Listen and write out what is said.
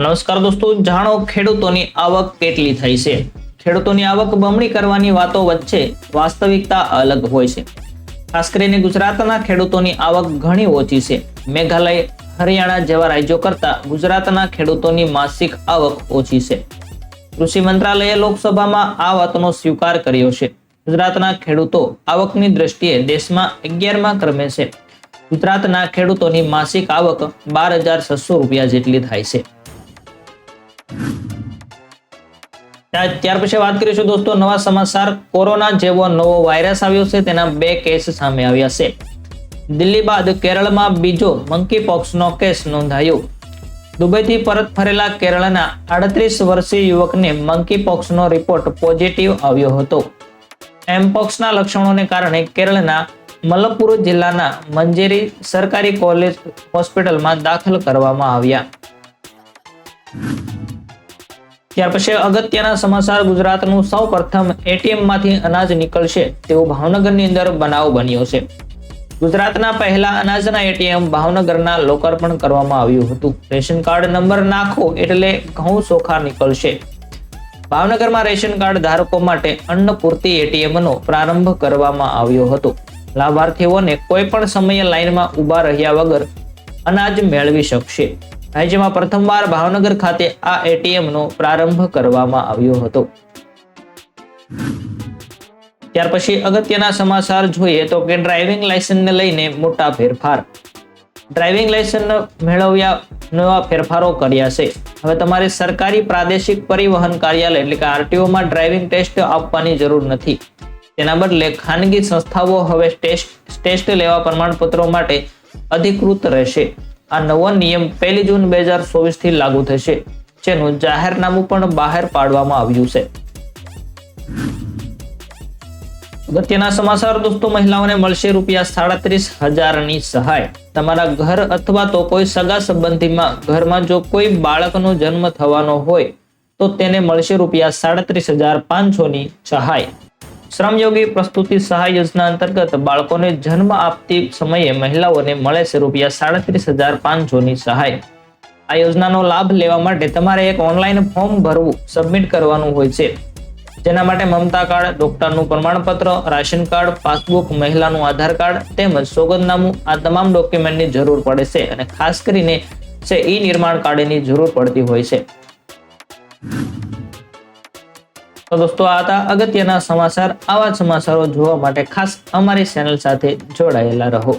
નમસ્કાર દોસ્તો, જાણો ખેડૂતોની આવક કેટલી થઈ છે? ખેડૂતોની આવક બમણી કરવાની વાતો વચ્ચે વાસ્તવિકતા અલગ હોય છે. ખાસ કરીને ગુજરાતના ખેડૂતોની આવક ઘણી ઓછી છે. મેઘાલય, હરિયાણા જેવા રાજ્યો કરતા ગુજરાતના ખેડૂતોની માસિક આવક ઓછી છે. કૃષિ મંત્રાલયે લોકસભામાં આ વાતનો સ્વીકાર કર્યો છે. ગુજરાતના ખેડૂતો આવકની દ્રષ્ટિએ દેશમાં અગિયારમાં ક્રમે છે. ગુજરાતના ખેડૂતોની માસિક આવક બાર હજાર છસો રૂપિયા જેટલી થાય છે. ત્યાર પછી વાત કરીશું દોસ્તો નવા સમાચાર. કોરોના જેવો નવો વાયરસ આવ્યો છે, તેના બે કેસ સામે આવ્યા છે. દિલ્હી બાદ કેરળમાં બીજો મંકી પોક્સનો કેસ નોંધાયો. દુબઈથી પરત ફરેલા કેરળના આડત્રીસ વર્ષીય યુવકને મંકી પોક્સનો રિપોર્ટ પોઝિટિવ આવ્યો હતો. એમપોક્સના લક્ષણોને કારણે કેરળના મલપ્પુર જિલ્લાના મંજેરી સરકારી કોલેજ હોસ્પિટલમાં દાખલ કરવામાં આવ્યા. ત્યાર પછી અગત્યના સમાચાર ગુજરાતનું સૌ પ્રથમ એટીએમમાંથી અનાજ નીકળશે તેવો ભાવનગરની અંદર બનાવ બન્યો છે. ગુજરાતના પહેલા અનાજના એટીએમ ભાવનગરના લોકાર્પણ કરવામાં આવ્યું હતું. રેશન કાર્ડ નંબર નાખો એટલે ઘઉં ચોખા નીકળશે. ભાવનગરમાં રેશન કાર્ડ ધારકો માટે અન્ન પૂર્તિ એટીએમનો પ્રારંભ કરવામાં આવ્યો હતો. લાભાર્થીઓને કોઈ પણ સમયે લાઇનમાં ઊભા રહ્યા વગર અનાજ મેળવી શકશે. રાજ્યમાં પ્રથમવાર ભાવનગર ખાતે આ એટીએમનો પ્રારંભ કરવામાં આવ્યો હતો. ત્યાર પછી અગત્યના સમાચાર જોઈએ તો કે ડ્રાઇવિંગ લાયસન્સને લઈને મોટા ફેરફાર. ડ્રાઇવિંગ લાયસન્સ મેળવ્યા નવા ફેરફારો કર્યા છે. હવે તમારે સરકારી પ્રાદેશિક પરિવહન કાર્યાલય એટલે કે આરટીઓમાં ડ્રાઇવિંગ ટેસ્ટ આપવાની જરૂર નથી. તેના બદલે ખાનગી સંસ્થાઓ હવે ટેસ્ટ ટેસ્ટ લેવા પ્રમાણપત્રો માટે અધિકૃત રહેશે. આ નવો નિયમ પહેલી જૂન બે હજાર ચોવીસથી લાગુ થશે, જેનું જાહેરનામું પણ બહાર પાડવામાં આવ્યું છે. અગત્યના સમાચાર દોસ્તો, મહિલાઓને મળશે રૂપિયા સાડત્રીસ હજારની સહાય. તમારા ઘર અથવા તો કોઈ સગા સંબંધીમાં ઘરમાં જો કોઈ બાળકનો જન્મ થવાનો હોય, તો તેને મળશે રૂપિયા સાડત્રીસ હજાર પાંચસોની સહાય. શ્રમયોગી પ્રસ્તુતિ સહાય યોજના અંતર્ગત બાળકોને જન્મ આપતી સમયે મહિલાઓને મળે છે રૂપિયા સાડત્રીસ હજાર પાંચસોની સહાય. આ યોજનાનો લાભ લેવા માટે તમારે એક ઓનલાઈન ફોર્મ ભરવું સબમિટ કરવાનું હોય છે. જેના માટે મમતા કાર્ડ, ડોક્ટરનું પ્રમાણપત્ર, રાશન કાર્ડ, પાસબુક, મહિલાનું આધાર કાર્ડ તેમજ સોગંદનામું આ તમામ ડોક્યુમેન્ટની જરૂર પડે છે અને ખાસ કરીને છે ઈ નિર્માણ કાર્ડની જરૂર પડતી હોય છે. તો દોસ્તો, આ હતા અગત્યના સમાચાર. આવા સમાચારો જોવા માટે ખાસ અમારી ચેનલ સાથે જોડાયેલા રહો.